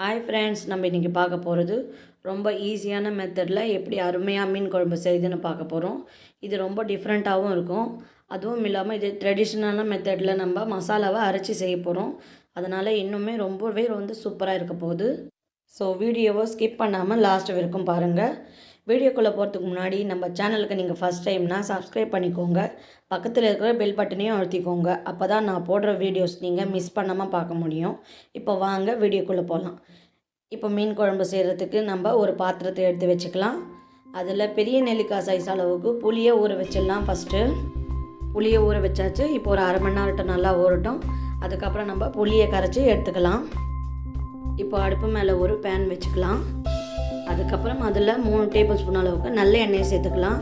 Hi friends நம்ம இன்றைக்கி பார்க்க போகிறது ரொம்ப ஈஸியான மெத்தடில் எப்படி அருமையாக மீன் குழம்பு செய்யுதுன்னு பார்க்க போகிறோம் இது ரொம்ப டிஃப்ரெண்ட்டாகவும் இருக்கும். அதுவும் இல்லாமல் இது ட்ரெடிஷ்னலான மெத்தடில் நம்ம மசாலாவை அரைச்சி செய்ய போகிறோம் அதனால் இன்னுமே ரொம்பவே வந்து சூப்பராக இருக்க போகுது. ஸோ வீடியோவை ஸ்கிப் பண்ணாமல் லாஸ்ட் வரைக்கும் பாருங்கள் வீடியோக்குள்ளே போகிறதுக்கு முன்னாடி நம்ம சேனலுக்கு நீங்கள் ஃபஸ்ட் டைம்னா சப்ஸ்கிரைப் பண்ணிக்கோங்க. பக்கத்தில் இருக்கிற பெல் பட்டனையும் அழுத்திக்கோங்க. அப்போ தான் நான் போடுற வீடியோஸ் நீங்கள் மிஸ் பண்ணாமல் பார்க்க முடியும். இப்போ வாங்க வீடியோக்குள்ளே போகலாம் இப்போ மீன் குழம்பு செய்கிறதுக்கு நம்ம ஒரு பாத்திரத்தை எடுத்து வச்சுக்கலாம். அதில் பெரிய நெல்லிக்காய் சைஸ் அளவுக்கு புளியை ஊற வச்சிடலாம் ஃபஸ்ட்டு புளியை ஊற வச்சாச்சு. இப்போ ஒரு அரை மணி நேரட்டம் நல்லா ஊறட்டும். அதுக்கப்புறம் நம்ம புளியை கரைச்சி எடுத்துக்கலாம். இப்போ அடுப்பு மேலே ஒரு பேன் வச்சுக்கலாம். அதுக்கப்புறம் அதில் மூணு டேபிள் ஸ்பூன் அளவுக்கு நல்ல எண்ணெயை சேர்த்துக்கலாம்.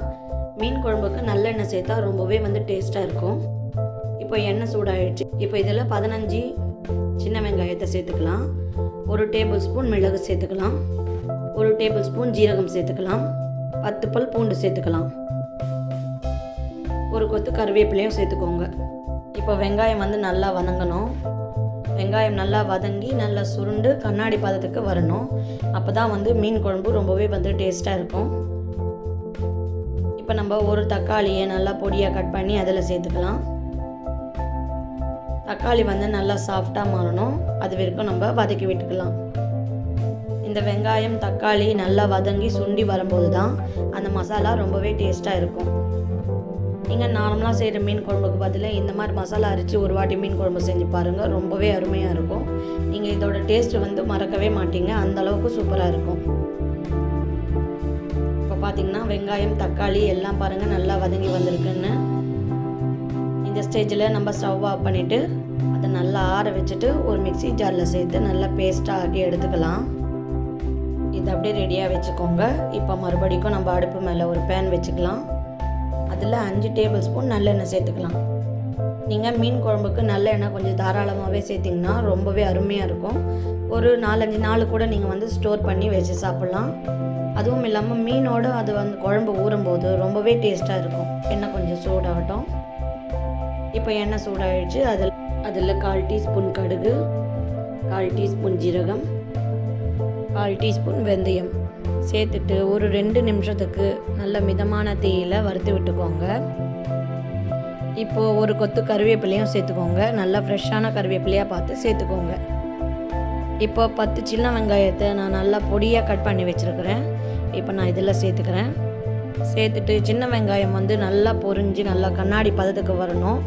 மீன் குழம்புக்கு நல்ல எண்ணெய் சேர்த்தா ரொம்பவே வந்து டேஸ்ட்டாக இருக்கும். இப்போ எண்ணெய் சூடாகிடுச்சு இப்போ இதில் பதினஞ்சு சின்ன வெங்காயத்தை சேர்த்துக்கலாம். ஒரு டேபிள் ஸ்பூன் மிளகு சேர்த்துக்கலாம். ஒரு டேபிள் ஸ்பூன் ஜீரகம் சேர்த்துக்கலாம். பத்து பல் பூண்டு சேர்த்துக்கலாம். ஒரு கொத்து கருவேப்பிலையும் சேர்த்துக்கோங்க. இப்போ வெங்காயம் வந்து நல்லா வதங்கணும். வெங்காயம் நல்லா வதங்கி நல்லா சுருண்டு கண்ணாடி பாதத்துக்கு வரணும். அப்போ தான் வந்து மீன் குழம்பு ரொம்பவே வந்து டேஸ்ட்டாக இருக்கும். இப்போ நம்ம ஒரு தக்காளியை நல்லா பொடியாக கட் பண்ணி அதில் சேர்த்துக்கலாம். தக்காளி வந்து நல்லா சாஃப்டாக மாறணும். அது வரைக்கும் நம்ம வதக்கி விட்டுக்கலாம். இந்த வெங்காயம் தக்காளி நல்லா வதங்கி சுண்டி வரும்போது தான் அந்த மசாலா ரொம்பவே டேஸ்ட்டாக இருக்கும். நீங்கள் நார்மலாக செய்கிற மீன் குழம்புக்கு பதிலாக இந்த மாதிரி மசாலா அரைச்சி ஒரு வாட்டி மீன் குழம்பு செஞ்சு பாருங்கள் ரொம்பவே அருமையாக இருக்கும். நீங்கள் இதோட டேஸ்ட்டு வந்து மறக்கவே மாட்டீங்க. அந்த அளவுக்கு சூப்பராக இருக்கும். இப்போ பார்த்தீங்கன்னா வெங்காயம் தக்காளி எல்லாம் பாருங்கள் நல்லா வதங்கி வந்திருக்குன்னு. இந்த ஸ்டேஜில் நம்ம ஸ்டவ் ஆஃப் பண்ணிவிட்டு அதை நல்லா ஆற வச்சுட்டு ஒரு மிக்ஸி ஜாரில் சேர்த்து நல்லா பேஸ்ட்டாக ஆட்டி எடுத்துக்கலாம். இதை அப்படியே ரெடியாக வச்சுக்கோங்க. இப்போ மறுபடிக்கும் நம்ம அடுப்பு மேலே ஒரு பேன் வச்சுக்கலாம். அதில் அஞ்சு டேபிள் ஸ்பூன் நல்லெண்ணெய் சேர்த்துக்கலாம். நீங்கள் மீன் குழம்புக்கு நல்லெண்ணெய் கொஞ்சம் தாராளமாகவே சேர்த்திங்கன்னா ரொம்பவே அருமையாக இருக்கும். ஒரு நாலஞ்சு நாள் கூட நீங்கள் வந்து ஸ்டோர் பண்ணி வச்சு சாப்பிட்லாம். அதுவும் இல்லாமல் மீனோடு அது வந்து குழம்பு ஊறும்போது ரொம்பவே டேஸ்ட்டாக இருக்கும். எண்ணெய் கொஞ்சம் சூடாகட்டும். இப்போ எண்ணெய் சூடாகிடுச்சு அதில் அதில் கால் டீஸ்பூன் கடுகு கால் டீஸ்பூன் ஜீரகம் கால் டீஸ்பூன் வெந்தயம். சேர்த்துட்டு ஒரு ரெண்டு நிமிஷத்துக்கு நல்ல மிதமான தீயில் வறுத்து விட்டுக்கோங்க. இப்போது ஒரு கொத்து கருவேப்பிலையும் சேர்த்துக்கோங்க. நல்லா ஃப்ரெஷ்ஷான கருவேப்பிலையாக பார்த்து சேர்த்துக்கோங்க. இப்போ பத்து சின்ன வெங்காயத்தை நான் நல்லா பொடியாக கட் பண்ணி வச்சுருக்கிறேன். இப்போ நான் இதில் சேர்த்துக்கிறேன். சேர்த்துட்டு சின்ன வெங்காயம் வந்து நல்லா பொறிஞ்சு நல்லா கண்ணாடி பதத்துக்கு வரணும்.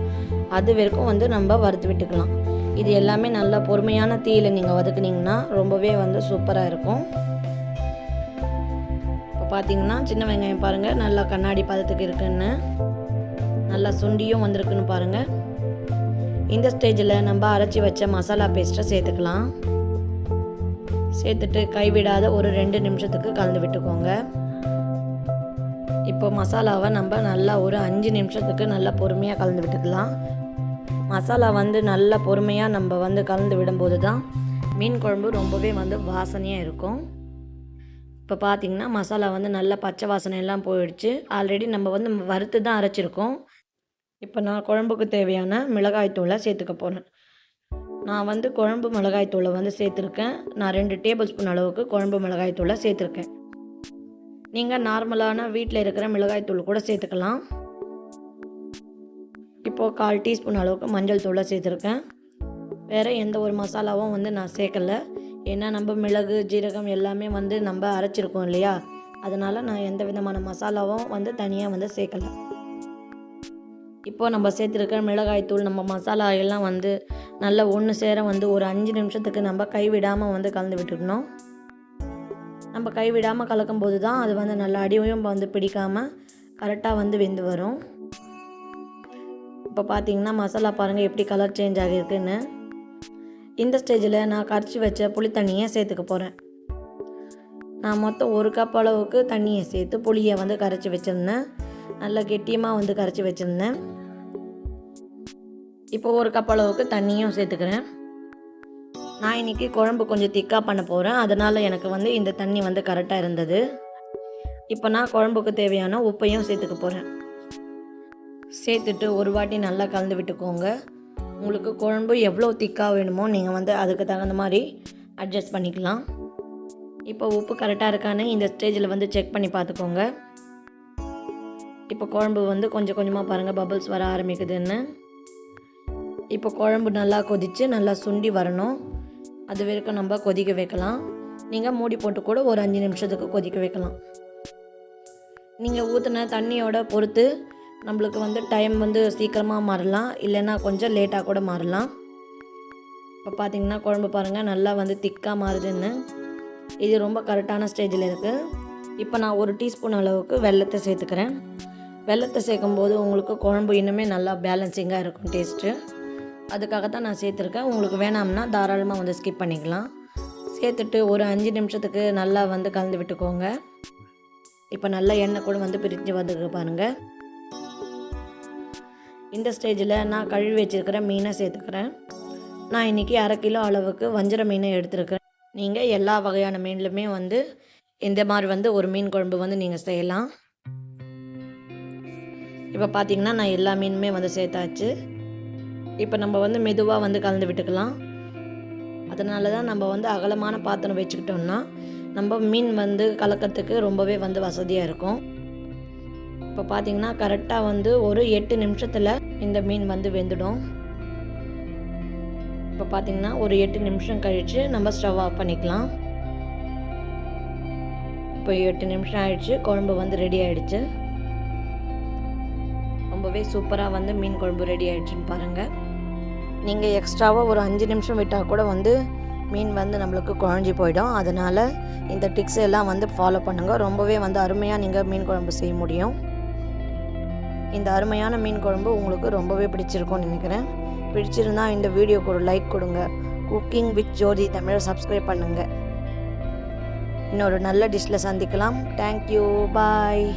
அது வரைக்கும் வந்து நம்ம வறுத்து விட்டுக்கலாம். இது எல்லாமே நல்லா பொறுமையான தீயில் நீங்கள் வதக்குனீங்கன்னா ரொம்பவே வந்து சூப்பராக இருக்கும். பார்த்தீங்கன்னா சின்ன வெங்காயம் பாருங்கள் நல்லா கண்ணாடி பதத்துக்கு இருக்குன்னு. நல்லா சுண்டியும் வந்திருக்குன்னு பாருங்கள் இந்த ஸ்டேஜில் நம்ம அரைச்சி வச்ச மசாலா பேஸ்ட்டை சேர்த்துக்கலாம். சேர்த்துட்டு கைவிடாத ஒரு ரெண்டு நிமிஷத்துக்கு கலந்து விட்டுக்கோங்க. இப்போ மசாலாவை நம்ம நல்லா ஒரு அஞ்சு நிமிஷத்துக்கு நல்லா பொறுமையாக கலந்து விட்டுக்கலாம். மசாலா வந்து நல்லா பொறுமையாக நம்ம வந்து கலந்து விடும்போது தான் மீன் குழம்பு ரொம்பவே வந்து வாசனையாக இருக்கும். இப்போ பார்த்திங்கன்னா மசாலா வந்து நல்லா பச்சை வாசனை எல்லாம் போயிடுச்சு. ஆல்ரெடி நம்ம வந்து வறுத்து தான் அரைச்சிருக்கோம். இப்போ நான் குழம்புக்கு தேவையான மிளகாய் தூளை சேர்த்துக்க போகிறேன் நான் வந்து குழம்பு மிளகாய் தூளை வந்து சேர்த்துருக்கேன். நான் ரெண்டு டேபிள் ஸ்பூன் அளவுக்கு குழம்பு மிளகாய் தூளை சேர்த்துருக்கேன். நீங்கள் நார்மலான வீட்டில் இருக்கிற மிளகாய் தூள் கூட சேர்த்துக்கலாம். இப்போது கால் டீஸ்பூன் அளவுக்கு மஞ்சள் தூளை சேர்த்துருக்கேன். வேறு எந்த ஒரு மசாலாவும் வந்து நான் சேர்க்கலை. ஏன்னா நம்ம மிளகு ஜீரகம் எல்லாமே வந்து நம்ம அரைச்சிருக்கோம் இல்லையா? அதனால் நான் எந்த விதமான மசாலாவும் வந்து தனியாக வந்து சேர்க்கலை. இப்போது நம்ம சேர்த்துருக்க மிளகாய்த்தூள் நம்ம மசாலா எல்லாம் வந்து நல்லா ஒன்று சேர வந்து ஒரு அஞ்சு நிமிஷத்துக்கு நம்ம கைவிடாமல் வந்து கலந்து விட்டுக்கணும். நம்ம கைவிடாமல் கலக்கும்போது தான் அது வந்து நல்லா அடியும் வந்து பிடிக்காமல் கரெக்டாக வந்து வெந்து வரும். இப்போ பார்த்தீங்கன்னா மசாலா பாருங்கள் எப்படி கலர் சேஞ்ச் ஆகியிருக்குன்னு. இந்த ஸ்டேஜில் நான் கரைச்சி வச்ச புளி தண்ணியை சேர்த்துக்க போகிறேன் நான் மொத்தம் ஒரு கப் அளவுக்கு தண்ணியை சேர்த்து புளியை வந்து கரைச்சி வச்சுருந்தேன். நல்லா கெட்டியமாக வந்து கரைச்சி வச்சுருந்தேன். இப்போ ஒரு கப் அளவுக்கு தண்ணியும் சேர்த்துக்கிறேன். நான் இன்றைக்கி குழம்பு கொஞ்சம் திக்காக பண்ண போகிறேன் அதனால் எனக்கு வந்து இந்த தண்ணி வந்து கரெக்டாக இருந்தது. இப்போ நான் குழம்புக்கு தேவையான உப்பையும் சேர்த்துக்க போகிறேன் சேர்த்துட்டு ஒரு வாட்டி நல்லா கலந்து விட்டுக்கோங்க. உங்களுக்கு குழம்பு எவ்வளோ திக்காக வேணுமோ நீங்கள் வந்து அதுக்கு தகுந்த மாதிரி அட்ஜஸ்ட் பண்ணிக்கலாம். இப்போ உப்பு கரெக்டாக இருக்கான்னு இந்த ஸ்டேஜில் வந்து செக் பண்ணி பார்த்துக்கோங்க. இப்போ குழம்பு வந்து கொஞ்சம் கொஞ்சமாக பாருங்கள் பபுள்ஸ் வர ஆரம்பிக்குதுன்னு. இப்போ குழம்பு நல்லா கொதித்து நல்லா சுண்டி வரணும். அது வரைக்கும் நம்ம கொதிக்க வைக்கலாம். நீங்கள் மூடி போட்டு கூட ஒரு அஞ்சு நிமிஷத்துக்கு கொதிக்க வைக்கலாம். நீங்கள் ஊற்றின தண்ணியோட பொறுத்து நம்மளுக்கு வந்து டைம் வந்து சீக்கிரமாக மாறலாம். இல்லைன்னா கொஞ்சம் லேட்டாக கூட மாறலாம். இப்போ பார்த்தீங்கன்னா குழம்பு பாருங்கள் நல்லா வந்து திக்காக மாறுதுன்னு. இது ரொம்ப கரெக்டான ஸ்டேஜில் இருக்குது இப்போ நான் ஒரு டீஸ்பூன் அளவுக்கு வெள்ளத்தை சேர்த்துக்கிறேன். வெள்ளத்தை சேர்க்கும்போது உங்களுக்கு குழம்பு இன்னுமே நல்லா பேலன்சிங்காக இருக்கும் டேஸ்ட்டு அதுக்காக தான் நான் சேர்த்துருக்கேன். உங்களுக்கு வேணாம்னா தாராளமாக வந்து ஸ்கிப் பண்ணிக்கலாம். சேர்த்துட்டு ஒரு அஞ்சு நிமிஷத்துக்கு நல்லா வந்து கலந்து விட்டுக்கோங்க. இப்போ நல்லா எண்ணெய் கூட வந்து பிரிஞ்சு வந்துருக்கு பாருங்கள் இந்த ஸ்டேஜில் நான் கழுவி வச்சுருக்கிற மீனை சேர்த்துக்கிறேன். நான் இன்றைக்கி அரை கிலோ அளவுக்கு வஞ்சர மீனை எடுத்துருக்கிறேன் நீங்கள் எல்லா வகையான மீன்லையுமே வந்து இந்த மாதிரி வந்து ஒரு மீன் குழம்பு வந்து நீங்கள் செய்யலாம். இப்போ பார்த்தீங்கன்னா நான் எல்லா மீனுமே வந்து சேர்த்தாச்சு. இப்போ நம்ம வந்து மெதுவாக வந்து கலந்து விட்டுக்கலாம். அதனால தான் நம்ம வந்து அகலமான பாத்திரம் வச்சுக்கிட்டோம்னா நம்ம மீன் வந்து கலக்கிறதுக்கு ரொம்பவே வந்து வசதியாக இருக்கும். இப்போ பார்த்தீங்கன்னா கரெக்டாக வந்து ஒரு எட்டு நிமிஷத்தில் இந்த மீன் வந்து வெந்துடும். இப்போ பார்த்தீங்கன்னா ஒரு எட்டு நிமிஷம் கழித்து நம்ம ஸ்டவ் ஆஃப் பண்ணிக்கலாம். இப்போ எட்டு நிமிஷம் ஆயிடுச்சு குழம்பு வந்து ரெடி ஆயிடுச்சு. ரொம்பவே சூப்பராக வந்து மீன் குழம்பு ரெடி ஆயிடுச்சுன்னு பாருங்கள் நீங்கள் எக்ஸ்ட்ராவாக ஒரு அஞ்சு நிமிஷம் விட்டால் கூட வந்து மீன் வந்து நம்மளுக்கு குழஞ்சி போயிடும். அதனால் இந்த டிக்ஸ் எல்லாம் வந்து ஃபாலோ பண்ணுங்கள் ரொம்பவே வந்து அருமையாக நீங்கள் மீன் குழம்பு செய்ய முடியும். இந்த அருமையான மீன் குழம்பு உங்களுக்கு ரொம்பவே பிடிச்சிருக்கும்னு நினைக்கிறேன். பிடிச்சிருந்தா இந்த வீடியோக்கு ஒரு லைக் கொடுங்க. குக்கிங் வித் ஜோதி தமிழை சப்ஸ்கிரைப் பண்ணுங்கள் இன்னொரு நல்ல டிஷ்ஷில் சந்திக்கலாம். Thank you bye